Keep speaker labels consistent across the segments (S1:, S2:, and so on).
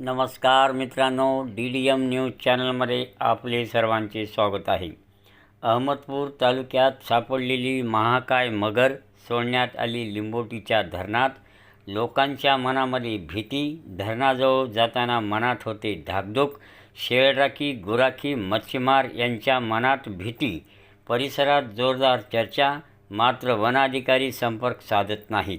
S1: नमस्कार मित्रांनो D D M news चॅनलमध्ये आपले सर्वांचे स्वागत आहे. अहमदपूर तालुक्यात सापडलेली महाकाय मगर सोडण्यात आली लिंबोटीच्या धरणात. लोकांच्या मनामध्ये भीती धरणाजवळ जाताना मनात होते धाकधूक शेळराखी गुराखी मच्छीमार यांच्या मनात भीती. परिसरात जोरदार चर्चा मात्र वनाधिकारी संपर्क साधत नाहीत.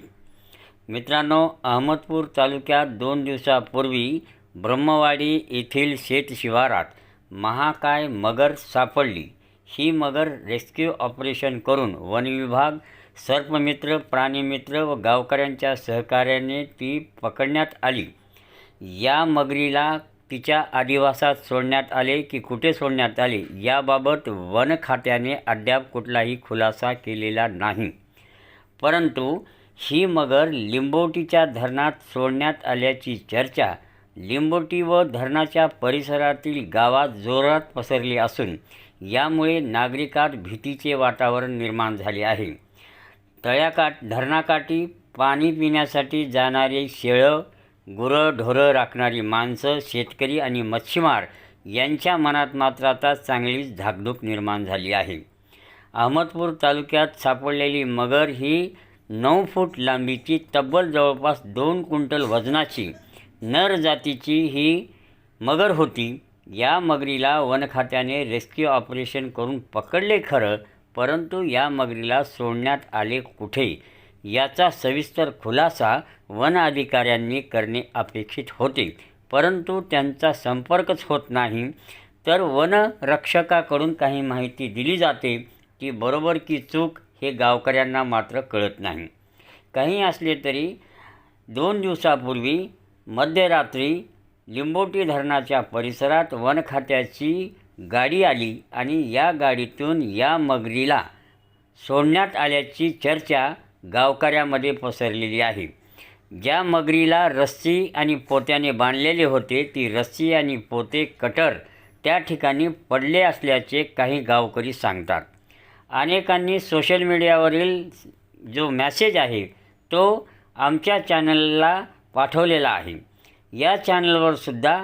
S1: मित्रांनो अहमदपूर तालुक्यात दोन दिवसापूर्वी ब्रह्मवाडी येथील शेत शिवारात महाकाय मगर सापडली. ही मगर रेस्क्यू ऑपरेशन करून वनविभाग सर्पमित्र प्राणीमित्र व गावकऱ्यांच्या सहकार्याने ती पकडण्यात आली. या मगरीला तिच्या आदिवासात सोडण्यात आले की कुठे सोडण्यात आले याबाबत वन खात्याने अद्याप कुठलाही खुलासा केलेला नाही. परंतु ही मगर लिंबोटीच्या धरणात सोडण्यात आल्याची चर्चा लिंबोटी व धरणाच्या परिसरातील गावात जोरात पसरली असून यामुळे नागरिकात भीतीचे वातावरण निर्माण झाले आहे. तळ्याकाठ धरणाकाठी पाणी पिण्यासाठी जाणारे शेळं गुरं ढोरं राखणारी माणसं शेतकरी आणि मच्छीमार यांच्या मनात मात्र आता चांगलीच धाकधूक निर्माण झाली आहे. अहमदपूर तालुक्यात सापडलेली मगर ही नऊ फूट लांबीची तब्बल जवळपास दोन क्विंटल वजनाची नर जातीची ही मगर होती. या मगरीला वनखात्याने रेस्क्यू ऑपरेशन करून पकडले खरं परंतु या मगरीला सोडण्यात आले कुठे? याचा सविस्तर खुलासा वन अधिकाऱ्यांनी करणे अपेक्षित होते. परंतु त्यांचा संपर्कच होत नाही. तर वनरक्षकाकडून काही माहिती दिली जाते. ती बरोबर की चूक हे गावकऱ्यांना मात्र कळत नाही. काही असले तरी दोन दिवसापूर्वी मध्यरात्री लिंबोटी धरणाच्या परिसरात वन खात्याची गाडी आली आणि या गाडीतून या मगरीला सोडण्यात आल्याची चर्चा गावकऱ्यामध्ये पसरलेली आहे. ज्या मगरीला रस्सी आणि पोत्याने बांधलेले होते ती रस्सी आणि पोते कटर त्या ठिकाणी पडले असल्याचे काही गावकरी सांगतात. अनेकांनी सोशल मीडियावरील जो मॅसेज आहे तो आमच्या चॅनलला पाठवलेला आहे. या चॅनलवर सुद्धा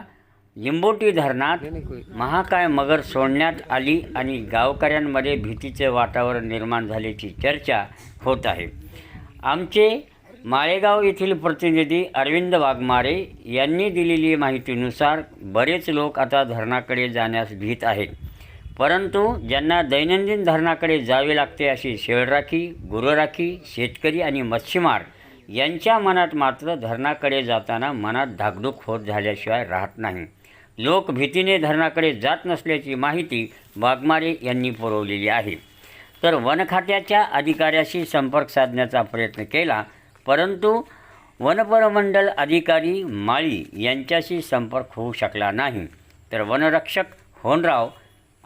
S1: लिंबोटी धरणात महाकाय मगर सोडण्यात आली आणि गावकऱ्यांमध्ये भीतीचे वातावरण निर्माण झाल्याची चर्चा होत आहे. आमचे माळेगाव येथील प्रतिनिधी अरविंद वाघमारे यांनी दिलेली माहितीनुसार बरेच लोक आता धरणाकडे जाण्यास भीत आहेत. परंतु ज्यांना दैनंदिन धरणाकडे जावे लागते अशी शेळराखी गुरराखी शेतकरी आणि मच्छीमार यांच्या मनात मात्र धरणाकडे जाताना मनात धाकधूक होत झाल्याशिवाय राहत नाही. लोक भीतीने धरणाकडे जात नसल्याची माहिती वाघमारे यांनी पुरवलेली आहे. तर वनखात्याच्या अधिकाऱ्याशी संपर्क साधण्याचा प्रयत्न केला परंतु वनपरमंडल अधिकारी माळी यांच्याशी संपर्क होऊ शकला नाही. तर वनरक्षक होनराव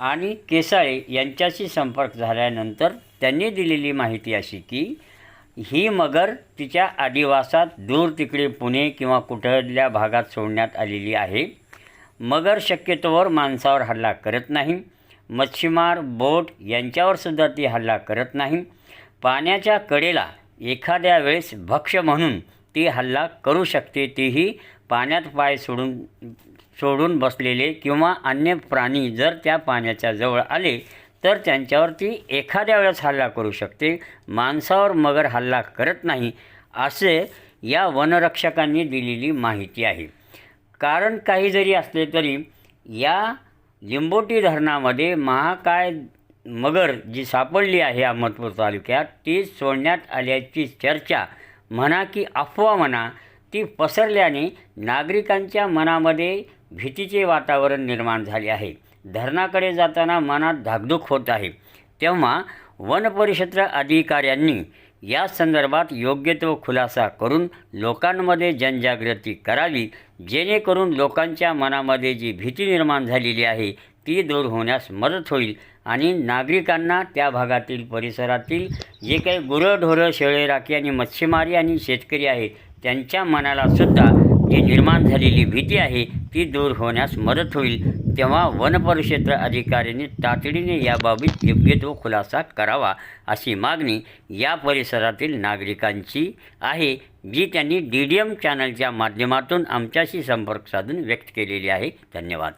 S1: आणि केसाळे यांच्याशी संपर्क झाल्यानंतर त्यांनी दिलेली माहिती अशी की ही मगर तिच्या आदिवासात दूर तिकडे पुणे किंवा कुठल्या भागात सोडण्यात आलेली आहे. मगर शक्यतोवर माणसावर हल्ला करत नाही. मच्छीमार बोट यांच्यावरसुद्धा ती हल्ला करत नाही. पाण्याच्या कडेला एखाद्या वेळेस भक्ष्य म्हणून ती हल्ला करू शकते तीही पाण्यात पाय सोडून सोडून बसलेले किंवा अन्य प्राणी जर त्या पाण्याच्या जवळ आले तर त्यांच्यावर ती एखाद्या वेळेस हल्ला करू शकते. माणसावर मगर हल्ला करत नाही असे या वनरक्षकांनी दिलेली माहिती आहे. कारण काही जरी असले तरी या लिंबोटी धरणामध्ये महाकाय मगर जी सापडली आहे अहमदपूर तालुक्यात ती सोडण्यात आल्याची चर्चा म्हणा की अफवा म्हणा ती पसरल्याने नागरिकांच्या मनामध्ये भीतीचे वातावरण निर्माण झाले आहे. धरणाकडे जाताना मनात धाकधूक होत आहे. तेव्हा वन परिक्षेत्र अधिकाऱ्यांनी या संदर्भात योग्य तो खुलासा करून लोकांमध्ये जनजागृती करावी जेणेकरून लोकांच्या मनामध्ये जी भीती निर्माण झालेली आहे ती दूर होण्यास मदत होईल आणि नागरिकांना त्या भागातील परिसरातील जे काही गुरंढोरं शेळे राखी आणि मच्छीमारी आणि शेतकरी आहेत त्यांच्या मनालासुद्धा जी निर्माण झालेली भीती आहे ती दूर होण्यास मदत होईल. तेव्हा वनपरिक्षेत्र अधिकाऱ्यांनी तातडीने याबाबत योग्य तो खुलासा करावा अशी मागणी या परिसरातील नागरिकांची आहे जी त्यांनी डी डी एम चॅनलच्या माध्यमातून आमच्याशी संपर्क साधून व्यक्त केलेली आहे. धन्यवाद.